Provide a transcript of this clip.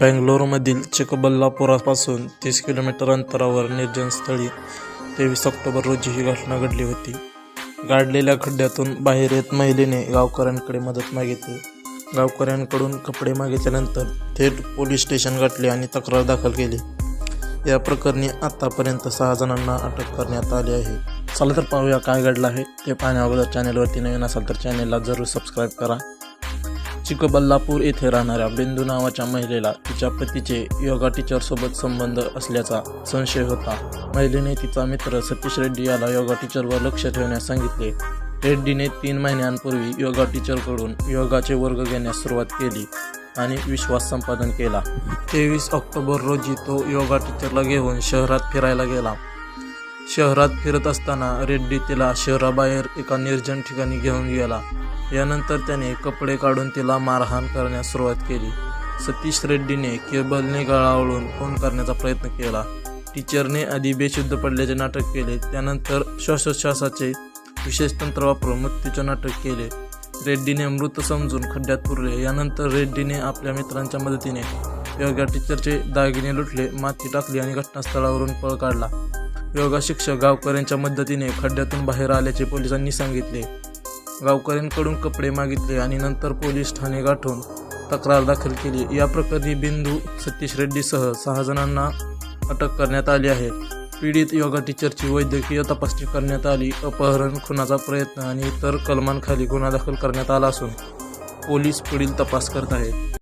बेंगलोरमधील चिकबल्लापुरापासून तीस किलोमीटर अंतरावर निर्जन स्थळी तेवीस ऑक्टोबर रोजी ही घटना घडली होती. गाडलेल्या खड्ड्यातून बाहेर येत महिलेने गावकऱ्यांकडे मदत मागितली. गावकऱ्यांकडून कपडे मागितल्यानंतर थेट पोलीस स्टेशन गाठले आणि तक्रार दाखल केली. या प्रकरणी आतापर्यंत सहा जणांना अटक करण्यात आली आहे. चला तर पाहूया काय घडलं आहे. ते पाहण्या अगोदर चॅनलवरती नवीन असाल तर चॅनलला जरूर सबस्क्राईब करा. चिकबल्लापूर येथे राहणाऱ्या बिंदू नावाच्या महिलेला तिच्या पतीचे योगा टीचरसोबत संबंध असल्याचा संशय होता. महिलेने तिचा मित्र सतीश रेड्डी याला योगा टीचरवर लक्ष ठेवण्यास सांगितले. रेड्डीने तीन महिन्यांपूर्वी योगा टीचरकडून योगाचे वर्ग घेण्यास सुरुवात केली आणि विश्वास संपादन केला. तेवीस ऑक्टोबर रोजी तो योगा टीचरला घेऊन शहरात फिरायला गेला. शहरात फिरत असताना रेड्डी तिला शहराबाहेर एका निर्जन ठिकाणी घेऊन गेला. यानंतर त्याने कपडे काढून तिला मारहाण करण्यास सुरुवात केली. सतीश रेड्डीने केबलने गळावळून फोन करण्याचा प्रयत्न केला. टीचरने आधी बेशुद्ध पडल्याचे नाटक केले त्यानंतर श्वासोच्छ्वासाचे विशेष तंत्र वापरून मृत्यूचे नाटक केले. रेड्डीने मृत समजून खड्ड्यात पुरले. यानंतर रेड्डीने आपल्या मित्रांच्या मदतीने योगा टीचरचे दागिने लुटले माती टाकली आणि घटनास्थळावरून पळ काढला. योगा शिक्षक गावकऱ्यांच्या मदतीने खड्ड्यातून बाहेर आल्याचे पोलिसांनी सांगितले. गावकऱ्यांकडून कपडे मागितले आणि नंतर पोलीस ठाणे गाठून तक्रार दाखल केली. या प्रकरणी बिंदू सतीश रेड्डीसह सहा जणांना अटक करण्यात आली आहे. पीडित योगा टीचरची वैद्यकीय तपासणी करण्यात आली. अपहरण खुनाचा प्रयत्न आणि इतर कलमांखाली गुन्हा दाखल करण्यात आला असून पोलीस पुढील तपास करत आहेत.